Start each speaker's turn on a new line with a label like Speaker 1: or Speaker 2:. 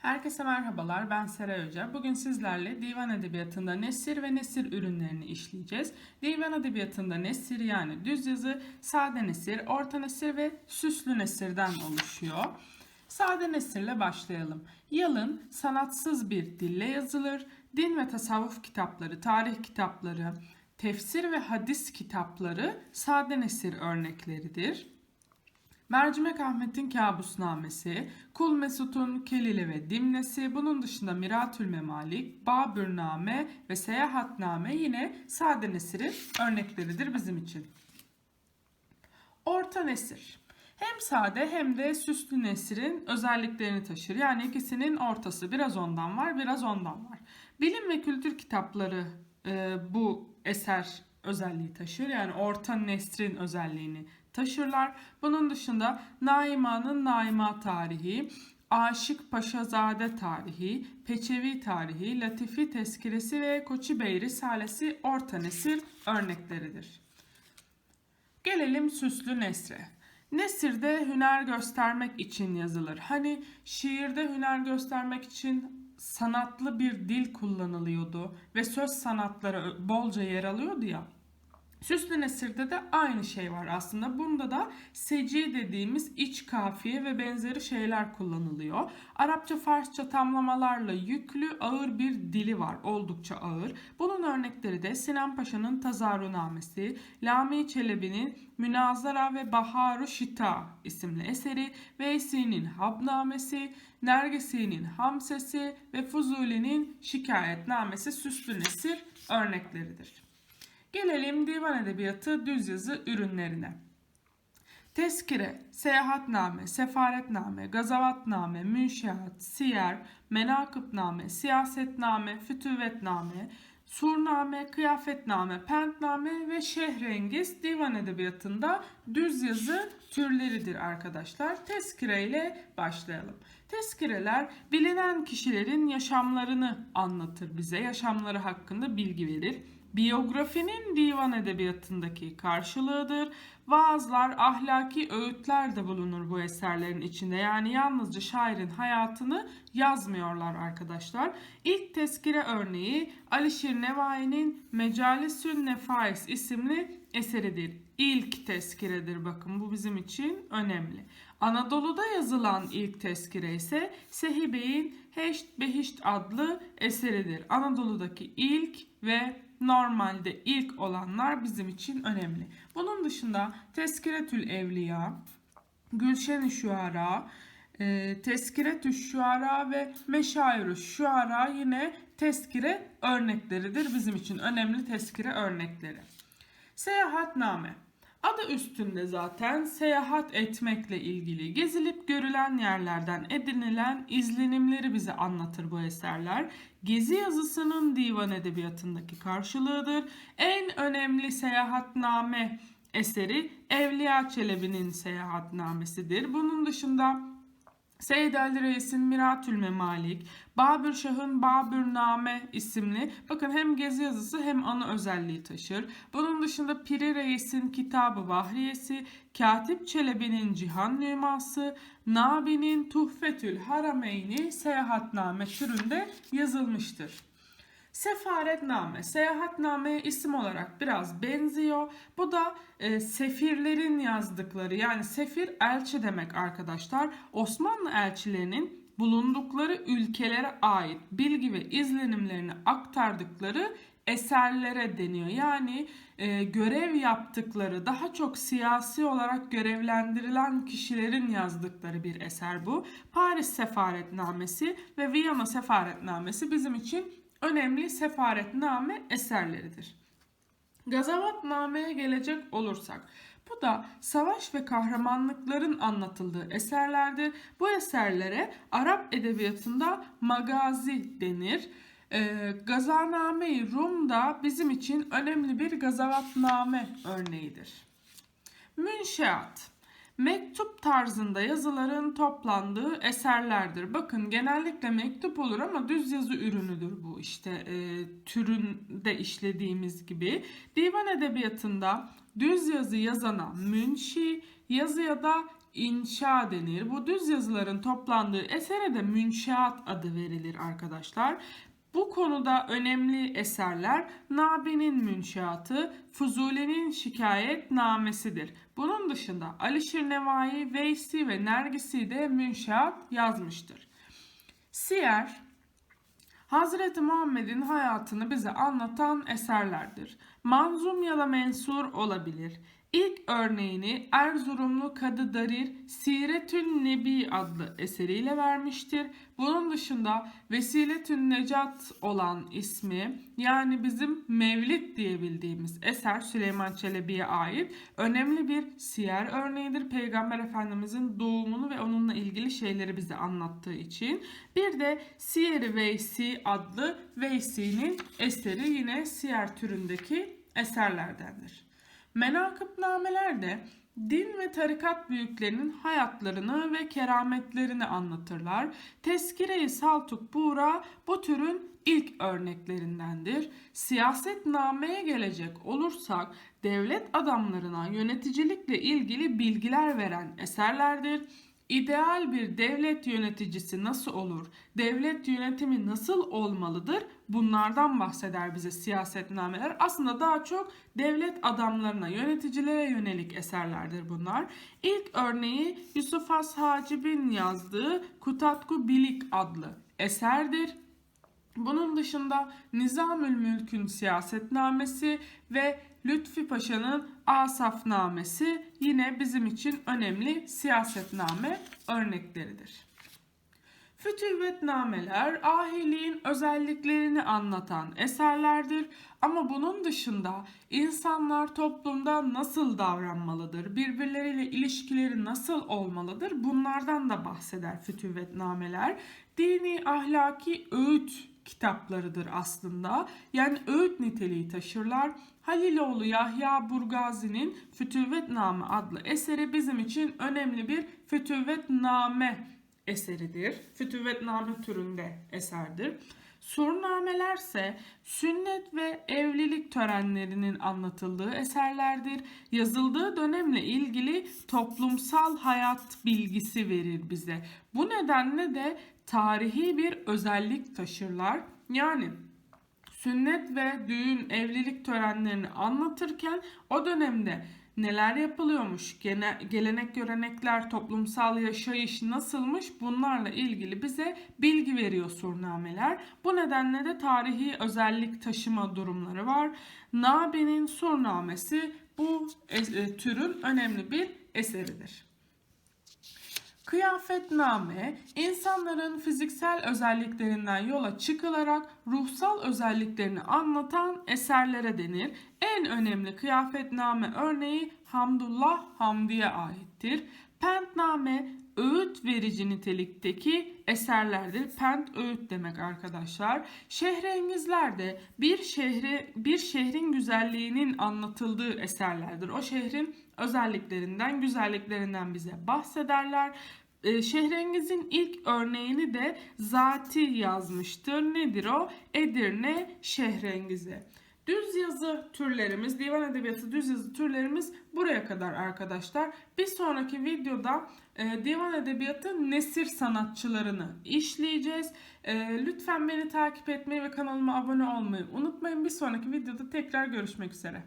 Speaker 1: Herkese merhabalar, ben Seray Hoca. Bugün sizlerle divan edebiyatında nesir ve nesir ürünlerini işleyeceğiz. Divan edebiyatında nesir yani düz yazı, sade nesir, orta nesir ve süslü nesirden oluşuyor. Sade nesirle başlayalım. Yalın, sanatsız bir dille yazılır. Din ve tasavvuf kitapları, tarih kitapları, tefsir ve hadis kitapları sade nesir örnekleridir. Mercimek Ahmet'in Kabusnamesi, Kul Mesut'un Kelile ve Dimnesi, bunun dışında Miratül Memalik, Babürname ve Seyahatname yine sade nesirin örnekleridir bizim için. Orta nesir. Hem sade hem de süslü nesirin özelliklerini taşır. Yani ikisinin ortası biraz ondan var, biraz ondan var. Bilim ve kültür kitapları e, bu eser özelliği taşır. Yani orta nesrin özelliğini taşırlar. Bunun dışında Naima'nın Naima tarihi, Aşık Paşazade tarihi, Peçevi tarihi, Latifi tezkiresi ve Koçibey Risalesi orta nesir örnekleridir. Gelelim süslü nesre. Nesirde hüner göstermek için yazılır. Hani şiirde hüner göstermek için sanatlı bir dil kullanılıyordu ve söz sanatları bolca yer alıyordu ya. Süslü nesirde de aynı şey var aslında. Bunda da seci dediğimiz iç kafiye ve benzeri şeyler kullanılıyor. Arapça Farsça tamlamalarla yüklü ağır bir dili var. Oldukça ağır. Bunun örnekleri de Sinan Paşa'nın Tazarunamesi, Lami Çelebi'nin Münazara ve Baharu Şita isimli eseri, Veysi'nin Habnamesi, Nergesi'nin Hamsesi ve Fuzuli'nin Şikayetnamesi süslü nesir örnekleridir. Gelelim divan edebiyatı düz yazı ürünlerine. Tezkire, seyahatname, sefaretname, gazavatname, münşeat, siyer, menakıpname, siyasetname, fütüvetname, surname, kıyafetname, pentname ve şehrengiz divan edebiyatında düz yazı türleridir arkadaşlar. Tezkire ile başlayalım. Tezkireler bilinen kişilerin yaşamlarını anlatır bize, yaşamları hakkında bilgi verir biyografinin divan edebiyatındaki karşılığıdır. Vaazlar, ahlaki öğütler de bulunur bu eserlerin içinde. Yani yalnızca şairin hayatını yazmıyorlar arkadaşlar. İlk tezkire örneği Alişir Nevai'nin Mecalisün Nefais isimli eseridir. İlk tezkiredir bakın bu bizim için önemli. Anadolu'da yazılan ilk tezkire ise Sehibe'in Heşt Behişt adlı eseridir. Anadolu'daki ilk ve normalde ilk olanlar bizim için önemli. Bunun dışında Teskiretül Evliya, Gülşen-i Şuara, e, Teskiretü Şuara ve Meşairü Şuara yine tezkire örnekleridir. Bizim için önemli tezkire örnekleri. Seyahatname. Adı üstünde zaten seyahat etmekle ilgili gezilip görülen yerlerden edinilen izlenimleri bize anlatır bu eserler. Gezi yazısının divan edebiyatındaki karşılığıdır. En önemli seyahatname eseri Evliya Çelebi'nin seyahatnamesidir. Bunun dışında Seyyid Ali Reis'in Miratül Memalik, Babür Şah'ın Babürname isimli bakın hem gezi yazısı hem anı özelliği taşır. Bunun dışında Piri Reis'in Kitabı Vahriyesi, Katip Çelebi'nin Cihan Nüması, Nabi'nin Tuhfetül Harameyni seyahatname türünde yazılmıştır. Sefaretname, seyahatname isim olarak biraz benziyor. Bu da e, sefirlerin yazdıkları yani sefir elçi demek arkadaşlar. Osmanlı elçilerinin bulundukları ülkelere ait bilgi ve izlenimlerini aktardıkları eserlere deniyor. Yani e, görev yaptıkları daha çok siyasi olarak görevlendirilen kişilerin yazdıkları bir eser bu. Paris Sefaretnamesi ve Viyana Sefaretnamesi bizim için önemli sefaretname eserleridir. Gazavatname'ye gelecek olursak bu da savaş ve kahramanlıkların anlatıldığı eserlerdir. Bu eserlere Arap edebiyatında magazi denir. E, Gazaname-i Rum da bizim için önemli bir gazavatname örneğidir. Münşeat Mektup tarzında yazıların toplandığı eserlerdir. Bakın genellikle mektup olur ama düz yazı ürünüdür bu işte e, türünde işlediğimiz gibi. Divan edebiyatında düz yazı yazana münşi, yazıya da inşa denir. Bu düz yazıların toplandığı esere de münşeat adı verilir arkadaşlar. Bu konuda önemli eserler Nabi'nin Münşeatı, Fuzuli'nin Şikayetnamesidir. Bunun dışında Alişir Nevai, Veysi ve Nergisi de münşeat yazmıştır. Siyer, Hazreti Muhammed'in hayatını bize anlatan eserlerdir. Manzum ya da mensur olabilir. İlk örneğini Erzurumlu Kadı Darir Siretün Nebi adlı eseriyle vermiştir. Bunun dışında Vesiletün Necat olan ismi yani bizim Mevlid diye bildiğimiz eser Süleyman Çelebi'ye ait önemli bir siyer örneğidir. Peygamber Efendimizin doğumunu ve onunla ilgili şeyleri bize anlattığı için. Bir de Siyer-i Veysi adlı Veysi'nin eseri yine siyer türündeki eserlerdendir. Menakıbnameler de din ve tarikat büyüklerinin hayatlarını ve kerametlerini anlatırlar. Tezkire-i Saltuk Buğra bu türün ilk örneklerindendir. Siyasetnameye gelecek olursak devlet adamlarına yöneticilikle ilgili bilgiler veren eserlerdir. İdeal bir devlet yöneticisi nasıl olur? Devlet yönetimi nasıl olmalıdır? Bunlardan bahseder bize siyasetnameler. Aslında daha çok devlet adamlarına, yöneticilere yönelik eserlerdir bunlar. İlk örneği Yusuf Has Hacib'in yazdığı Kutatku Bilik adlı eserdir. Bunun dışında Nizamül Mülk'ün siyasetnamesi ve Lütfi Paşa'nın Asafnamesi yine bizim için önemli siyasetname örnekleridir. Fütüvvetnameler ahiliğin özelliklerini anlatan eserlerdir ama bunun dışında insanlar toplumda nasıl davranmalıdır, birbirleriyle ilişkileri nasıl olmalıdır bunlardan da bahseder fütüvvetnameler. Dini ahlaki öğüt kitaplarıdır aslında. Yani öğüt niteliği taşırlar. Haliloğlu Yahya Burgazi'nin Fütüvvetname adlı eseri bizim için önemli bir fütüvvetname eseridir. Fütüvvetname türünde eserdir. Surnamelerse sünnet ve evlilik törenlerinin anlatıldığı eserlerdir. Yazıldığı dönemle ilgili toplumsal hayat bilgisi verir bize. Bu nedenle de tarihi bir özellik taşırlar. Yani sünnet ve düğün, evlilik törenlerini anlatırken o dönemde neler yapılıyormuş, gene, gelenek görenekler, toplumsal yaşayış nasılmış bunlarla ilgili bize bilgi veriyor surnameler. Bu nedenle de tarihi özellik taşıma durumları var. Nabe'nin surnamesi bu e, türün önemli bir eseridir. Kıyafetname, insanların fiziksel özelliklerinden yola çıkılarak ruhsal özelliklerini anlatan eserlere denir. En önemli kıyafetname örneği Hamdullah Hamdi'ye aittir. Pentname, öğüt verici nitelikteki eserlerdir. Pent öğüt demek arkadaşlar. Şehrengizler de bir şehri bir şehrin güzelliğinin anlatıldığı eserlerdir. O şehrin özelliklerinden, güzelliklerinden bize bahsederler. E, Şehrengiz'in ilk örneğini de Zati yazmıştır. Nedir o? Edirne Şehrengizi. Düz yazı türlerimiz, divan edebiyatı düz yazı türlerimiz buraya kadar arkadaşlar. Bir sonraki videoda e, divan edebiyatı nesir sanatçılarını işleyeceğiz. E, lütfen beni takip etmeyi ve kanalıma abone olmayı unutmayın. Bir sonraki videoda tekrar görüşmek üzere.